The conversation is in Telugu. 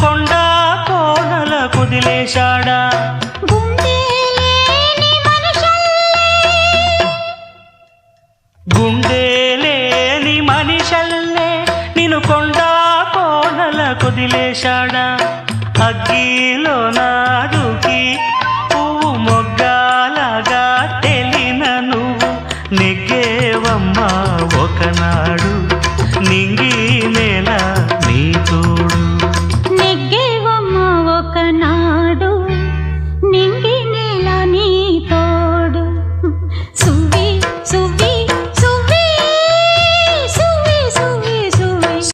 కొండ కోనల కుదిలేశాడా? గుండె లేని మనిషల్లే నిన్ను కొండ కోనల కుదిలేశాడా? అగ్గిలోన దూకి పువ్వు మొగ్గాలగా తెలిన నువ్వు నెగ్గేవమ్మా ఒకనాడు.